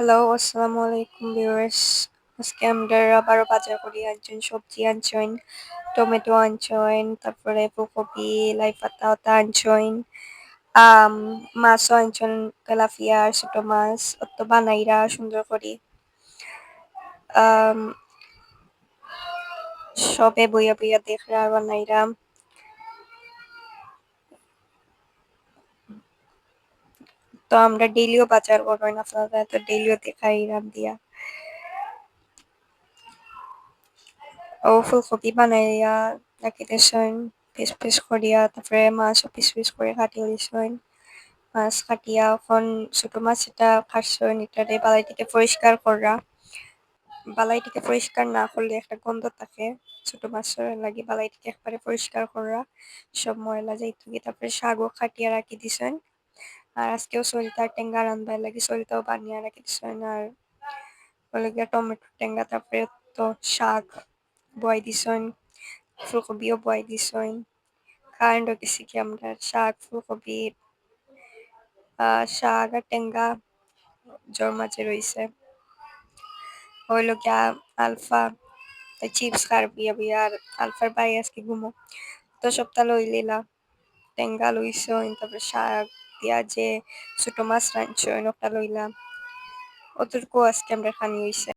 Hello, আসসালামু আলাইকুম viewers. আজকে আমরা আবারও বাজার করি একজন সবজি আনছইন, টমেটো আনছইন, তারপরে ফুলকপি, লাই পাতা ওতা আনছইন, আম মাছও আনছইন তেলাপিয়া ছোট মাছ অত বানাইরা সুন্দর করি। সবে বইয়া বইয়া দেখরা বানাইরা। তো আমরা ডেইলিও বাজার করবেন আপনারা তো ডেইলিও দেখাই রান্দিয়া। ও ফুলকপি বানাইয়া রাখি দিয়েছেন পিস পিস করিয়া, তারপরে মাছও পিস পিস করে কাটিয়ে দিয়েছেন মাছ কাটিয়া, এখন ছোট মাছ এটা কাটছেন এটারে বালাই থেকে পরিষ্কার করা। বালাই থেকে পরিষ্কার না করলে একটা গন্ধ থাকে। ছোট মাছের লাগি বালাই থেকে একবারে পরিষ্কার করা। সব ময়লা যাইতে গিয়ে তারপরে শাকও কাটিয়া রাখি দিছেন আজকেও সরিষার টেঙ্গা রান্ধার লাগি সরিষাও বানিয়ে রাখি দিছেন আর ওগুলো গিয়া টমেটো টেঙ্গা তারপরে তো শাক বয় দিছেন ফুলকপিও বয় দিছেন কারেন্ট গেছে কি আমরা শাক ফুলকপি আহ শাক আর টেঙ্গা জোর মাঝে রইছে হইলো গিয়া আলফা চিপস খার বিয়া বিয়া আর আলফার বাই আজকে ঘুমো তো সপ্তাহ লই লিলা টেঙ্গা লইছইন তারপরে শাক দিয়া যে ছোট মাছ রাঁধছইন ওটা লইলাম অতটুকু আজকে আমরা খানি হইছে।